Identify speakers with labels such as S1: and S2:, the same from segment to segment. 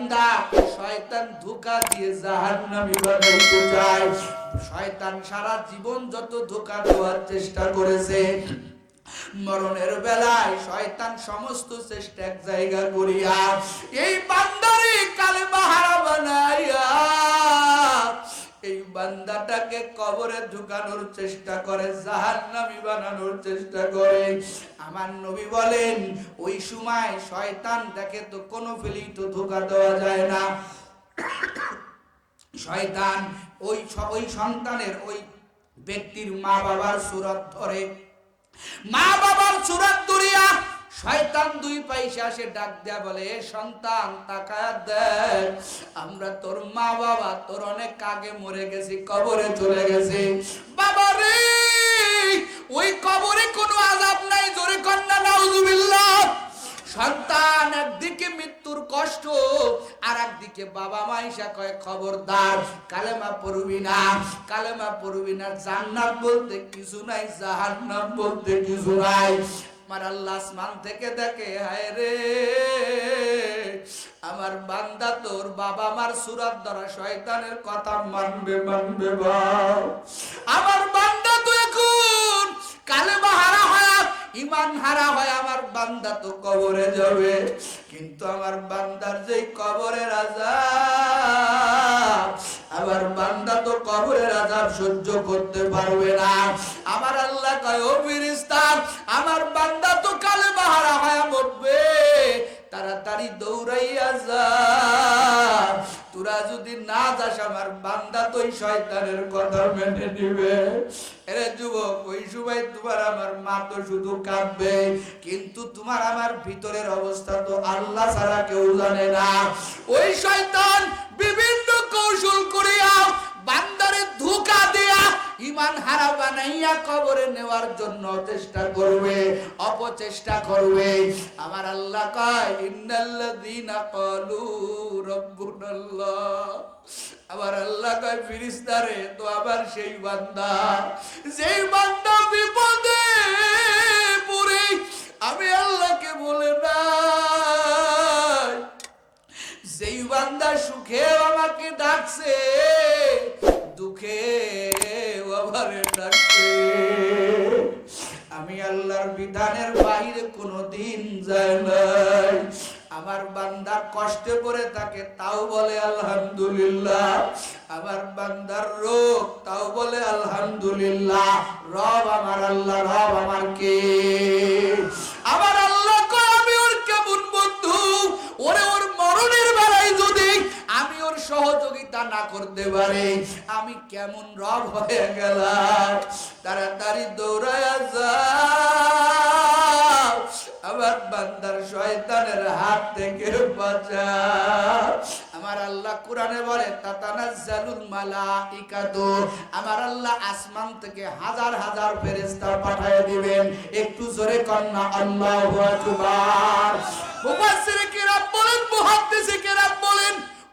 S1: বান্দা, শয়তান ধোকা দিয়ে জাহান্নামী বানাইতে চায়। শয়তান সারা জীবন যত ধোকা দেওয়ার চেষ্টা করেছে, মরণের বেলায় শয়তান সমস্ত চেষ্টা এক জায়গা করিয়া এই বান্দারে কালে বাহারা বানাইয়া বান্দাটাকে কবরে ঢুকানোর চেষ্টা করে, জাহান্নামী বানানোর চেষ্টা করে। আমার নবী বলেন, ওই সময় শয়তান দেখে তো কোনো ফেলেই তো ধোকা দেওয়া যায় না। শয়তান ওই ওই সন্তানের, ওই ব্যক্তির মা বাবার সুরত ধরে। মা বাবার সুরত ধরিয়া শয়তান দুই পয়সা সে ডাক দেয়া বলে, "এ সন্তান, তাকায় দেখ, আমরা তোর মা বাবা, তোর অনেক আগে মরে গেছি, কবরে চলে গেছে। বাবা রে, ওই কবরে কোনো আজাব নাই, জোরে কন্যা, নাউজুবিল্লাহ। সন্তান, একদিকে মৃত্যুর কষ্ট আর একদিকে বাবা মা মাইসা কয়, খবরদার, কালেমা পড়বি না, কালেমা পড়বি না, জান্নাত বলতে কিছু নাই, জাহান্নাম বলতে কিছু নাই। আমার আল্লাহ আসমান থেকে দেখে, হায় রে। আমার বান্দা তোর বাবা আমার সুরাত দ্বারা শয়তানের কথা মানবে মানবে, বাপ। আমার বান্দা তো এখন কালেমা হারা হয় ইমান হারা হয়, আমার বান্দা তো কবরে যাবে। কিন্তু আমার বান্দার যেই কবরে রাজা, আমার বান্দা তো কবরে রাজা সহ্য করতে পারবে না। আমার আল্লাহ কয়, ও বান্দা তো কালে বাহারা হয় মরবে তাড়াতাড়ি দৌড়াইয়া যা। তোরা যদি না যাস, আমার বান্দা তো শয়তানের কথা মেনে নিবে। এরে যুবক, ওই সময় তোমার আমার মা তো শুধু কাঁদবে, কিন্তু তোমার আমার ভিতরের অবস্থা তো আল্লাহ ছাড়া কেউ জানে না। ওই শয়তান বিভিন্ন ইমান হারা বানাইয়া কবরে নেওয়ার জন্য চেষ্টা করবে, অপচেষ্টা করবে। আমার আল্লাহ কয়, ইন্নাল্লাযীনা ক্বালু রাব্বুনাল্লাহ। আবার আল্লাহ কয় ফিরিস্তারে তো আবার সেই বান্দা, যেই বান্দা বিপদে পড়ে, আমি আল্লাহকে বলে নাই। যেই বান্দা সুখে আমাকে ডাকছে, দুঃখে বিধানের বাইরে কোনোদিন যায় নাই। আমার বান্দা কষ্টে পড়ে থাকে, তাও বলে আলহামদুলিল্লাহ। আমার বান্দার রোগ, তাও বলে আলহামদুলিল্লাহ। রব আমার আল্লাহ, রব আমার কে? সহযোগিতা না করতে পারি। আমি কেমন রব হয়ে গেলাম। তাড়াতাড়ি দৌড়ায় আমার বান্দার শয়তানের হাত থেকে বাঁচা আমার আল্লাহ আসমান থেকে হাজার হাজার ফেরেশতা পাঠিয়ে দিবেন। একটু জোরে কন্না আল্লাহু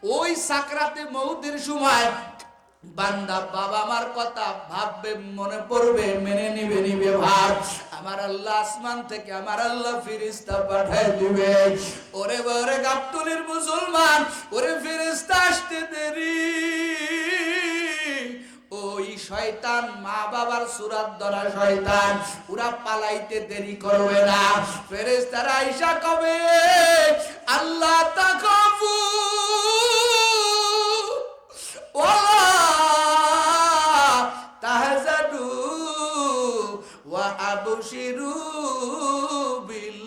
S1: ওই সাকরাতে মউতের সময় বান্দা বাবা মার কথা ভাববে, মনে পড়বে, মেনে নিবে নিবে ভাব আমার আল্লাহ আসমান থেকে আমার আল্লাহ ফিরিস্তা পাঠায় দিবে। ওরে ওরে গাবতুলির মুসলমান, ওরে ফিরিস্তা আসতে দেরি। ওই শয়তান, মা বাবার সুরাত ধরা শয়তান পুরা পালাইতে দেরি করবে না। ফেরেস্তারা আইসা কবে? আল্লাহ তাকাবু ওয়া বিল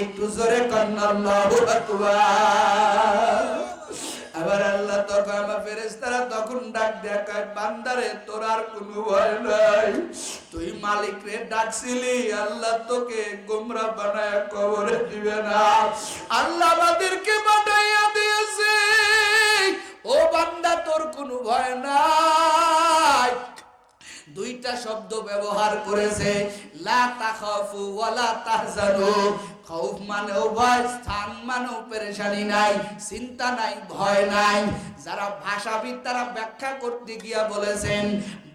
S1: একটু জোরে আবার আল্লাহ তখন আমার তখন ডাক দেখায় বান্দারে, তোর আর কোনো ভয় নাই। তুই মালিক রে ডাকছিলি, আল্লাহ তোকে গোমরা বানায় কবরে দিবে না। আল্লাহ আমাদেরকে বানাইয়া দিয়েছে। ও বান্দা, তোর কোনো ভয় নাই। দুইটা শব্দ ব্যবহার করেছে খাউফ মানেও ভয়, স্থান মানেও পেরেশানি নাই, চিন্তা নাই, ভয় নাই। যারা ভাষাবিদ, তারা ব্যাখ্যা করতে গিয়া বলেছেন,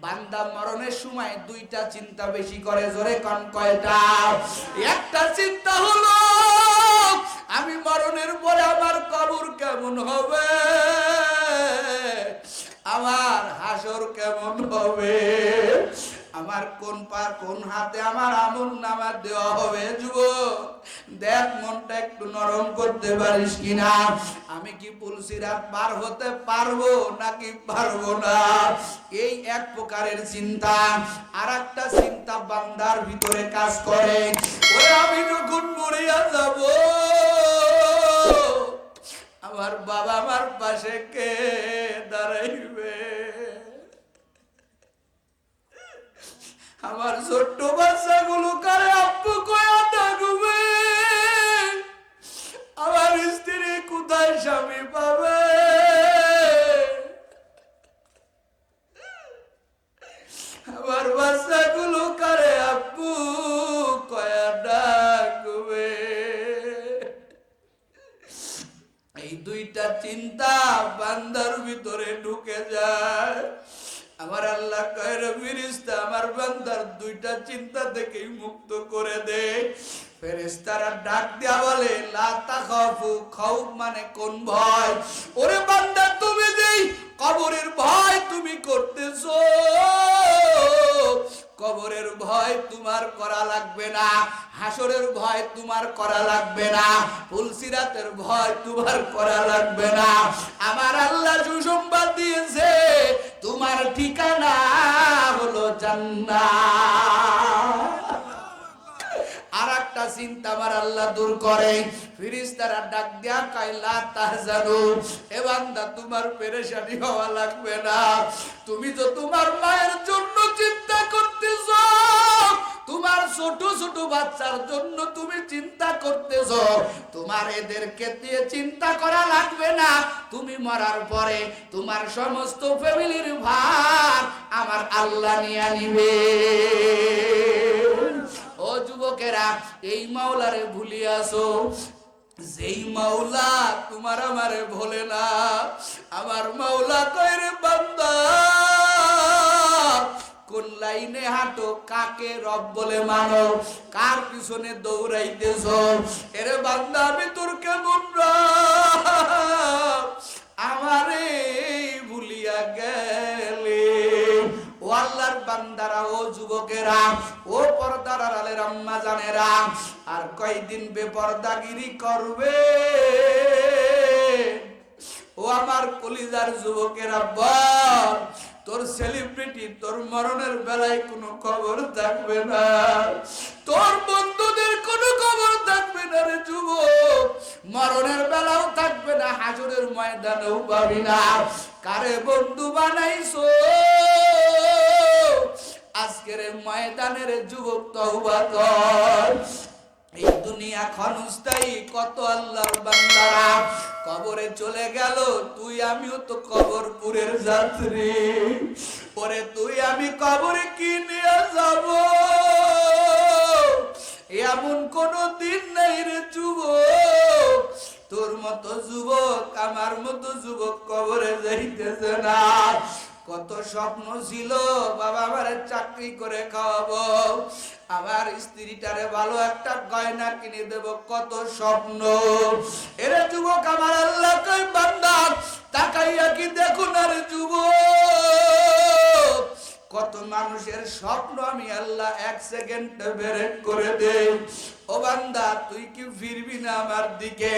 S1: বান্দা মরণের সময় দুইটা চিন্তা বেশি করে, জোরে কন কয়টা? একটা চিন্তা হলো, আমি মরণের পরে আমার কবর কেমন হবে? আমার হাসর কেমন হবে? আমার কোন পার কোন হাতে আমার আমল নামা দেওয়া হবে? যুবক, দেখ মনটা একটু নরম করতে পারিস কিনা? আমি কি পুলসিরাত পার হতে পারব নাকি পারব না? এই এক প্রকারের চিন্তা। আর একটা চিন্তা বান্দার ভিতরে কাজ করে। ওরে আমি যখন মরিয়া যাব আমার বাবা আমার পাশে কে দাঁড়াইবে? আমার ছোট্ট এই দুইটা চিন্তা বান্দার ভিতরে ঢুকে যায়। আমার আল্লাহ কয়ের ফিরিস্তা আমার বান্দার দুইটা চিন্তা থেকেই মুক্ত করে দে। ফেরেস্তারা ডাক দেয়া বলে লাতা খাফু খাউফ মানে কোন ভয়? ওরে বান্দা, তুমি যেই কবরের ভয় তুমি করতেছো। কবরের ভয় তোমার করা লাগবে না। হাসরের ভয় তোমার করা লাগবে না। ফুলসিরাতের ভয় তোমার করা লাগবে না। আমার আল্লাহ সুসংবাদ দিয়েছে, তোমার ঠিকানা হলো জান্নাত। আর একটা চিন্তা আমার আল্লাহ দূর করে। ফিরিস্তারা ডাক দিয়া কাইলা তোমার পেরেশানি হওয়া লাগবে না। তুমি তো তোমার মায়ের জন্য তোমার ছোট ছোট বাচ্চার জন্য তুমি চিন্তা করতেছ। তোমার এদেরকে দিয়ে চিন্তা করা লাগবে না। তুমি মরার পরে তোমার সমস্ত ফ্যামিলির ভার আমার আল্লাহ নিয়ে নিবে। ও যুবকেরা, এই মাওলারে ভুলিয়াছো যেই মাওলা তোমার আমারে ভোলে না, আমার মাওলা কইরে বান্দা কোন লাইনে হাঁটো, কাকে রব বলে মানো? কার পিছনে দৌড়াইতেছ? এরে বান্দা, আমি তোর কেমন আমারে ভুলিয়া গেলে। ও আল্লাহর বান্দারা, ও যুবকেরা, ও পর্দার আলের আম্মা জানেরা, আর কয়দিন বেপর্দাগিরি করবে? ও আমার কলিজার যুবকেরা বল তোর সেলিব্রিটি তোর মরণের বেলায় কোনো খবর থাকবে না। তোর বন্ধুদের কোনো খবর থাকবে না রে যুবক। মরণের বেলাও থাকবে না, হাজরের ময়দানেও পাবি না। কারে বন্ধু বানাইছো? আজকের ময়দানের যুবক তওবা কর। এই দুনিয়া ক্ষণস্থায়ী, কত আল্লাহর বান্দারা কবরে চলে গেল, তুই আমিও তো কবরপুরের যাত্রী। পরে তুই আমি কবরে কি নিয়ে যাব। এমন কোন দিন নেই রে যুবক, তোর মতো যুবক, আমার মতো যুবক কবরে যাইতেছে না। কত স্বপ্ন ছিল, বাবা আমারে চাকরি করে খাওয়াবো। আমার স্ত্রীটারে ভালো একটা গয়না কিনে দেব, কত স্বপ্ন। এরে যুবক আমার আল্লাহ তাকাইয়া কি দেখুন আর যুবক? কত মানুষের স্বপ্ন আমি আল্লাহ এক সেকেন্ডে করে দেই। ও বান্দা, তুই কি ফিরবি না আমার দিকে?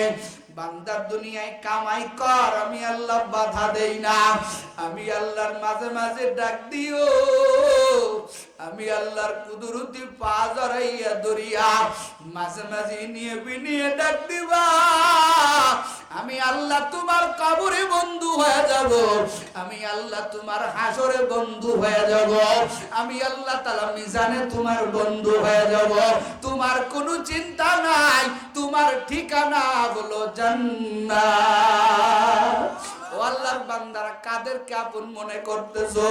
S1: বান্দার দুনিয়ায় কামাই কর, আমি আল্লাহ বাধা দেই না। আমি আল্লাহর মাঝে মাঝে ডাক দিও। আমি আল্লাহর কুদরতি পা জড়াইয়া দরিয়া মাঝে মাঝে নিয়ে বিনিয়ে ডাক দিবা। আমি আল্লাহ তোমার কবরে বন্ধু হয়ে যাব। আমি আল্লাহ তোমার হাসরে বন্ধু হয়ে যাব। আমি আল্লাহ তালা মিজানে তোমার বন্ধু হয়ে যাব। তোমার কোনো চিন্তা নাই, তোমার ঠিকানা হলো জান্নাত। আল্লাহর বান্দারা কাদেরকে আপন মনে করতেছো?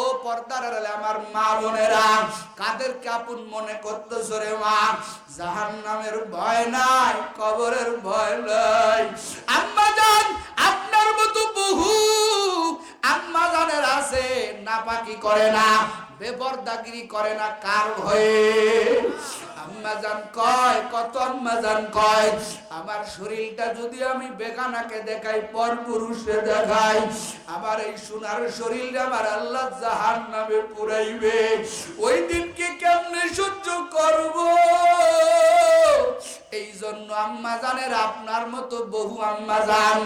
S1: ও পর্দার আমার মা বোনেরা, কাদেরকে আপন মনে করতেছো রে মা? জাহান্নামের ভয় নাই, কবরের ভয় নাই। আম্মা জান, আপনার মতো বহু আম্মা জানের আছে, নাপাকি করে না, বেপরদাগিরি করে না, কার ভয়ে? আম্মাজান কয়, কত আম্মাজান কয়? আমার শরীরটা যদি আমি বেগানাকে দেখাই পর পুরুষে দেখাই, আমার এই সোনার আমার আল্লাহ জাহান নামে পুরাইবে। ওই দিনকে কেমনে সহ্য করব? এই জন্য আম্মা জানের আপনার মতো বহু আম্মা জান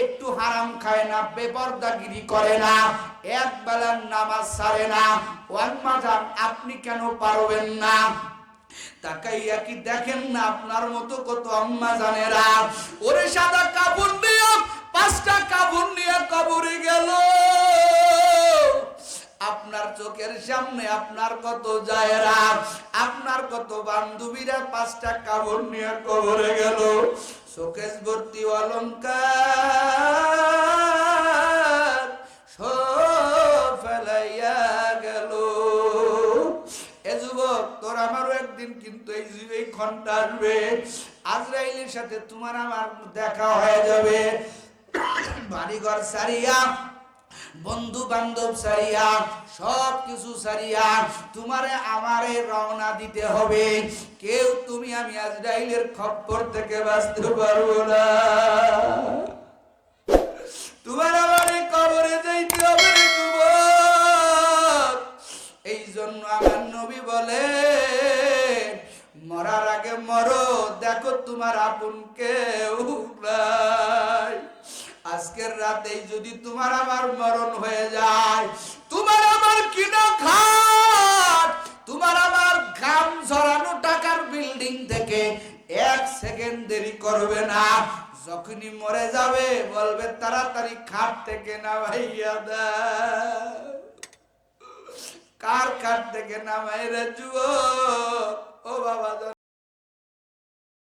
S1: একটু হারাম খায় না, বেপর্দাগিরি করে না, এক বেলার নামাজ ছাড়ে না। ও আম্মা জান আপনি কেন পারবেন না? তাকাইয়া কি দেখেন না আপনার মতো কত আম্মা জানেরা? ওরে সাদা কাপড় নিয়ে, পাঁচটা কাপড় নিয়ে কবরে গেল। আপনার চোখের সামনে আপনার কত জায়রা? আপনার কত বান্ধবীরা পাঁচটা কাপড় নিয়ে কবরে গেল। শোকেশ ভর্তি অলঙ্কার একদিন কিন্তু এই এই ঘণ্টা আসবে, আজরাইলের সাথে তোমার আমার দেখা হয়ে যাবে। বাড়িঘর সারিয়া বন্ধু বান্ধব সারিয়া সব কিছু সারিয়া তোমারে আমারে রওনা দিতে হবে। কেউ তুমি আমি আজরাইলের খপ্পর থেকে বাঁচতে পারব না। তোমার তোমার আপন কেউ নাই। আজকের রাতেই যদি তোমার আমার মরণ হয়ে যায়, তোমার আমার কিনা খাট, তোমার আমার ঘাম ঝরানো টাকার বিল্ডিং থেকে এক সেকেন্ড দেরি করবে না। যখনই মরে যাবে, বলবে, তাড়াতাড়ি খাট থেকে না ভাইয়া দাও কার খাট থেকে নামাই রে যুবক? ও বাবা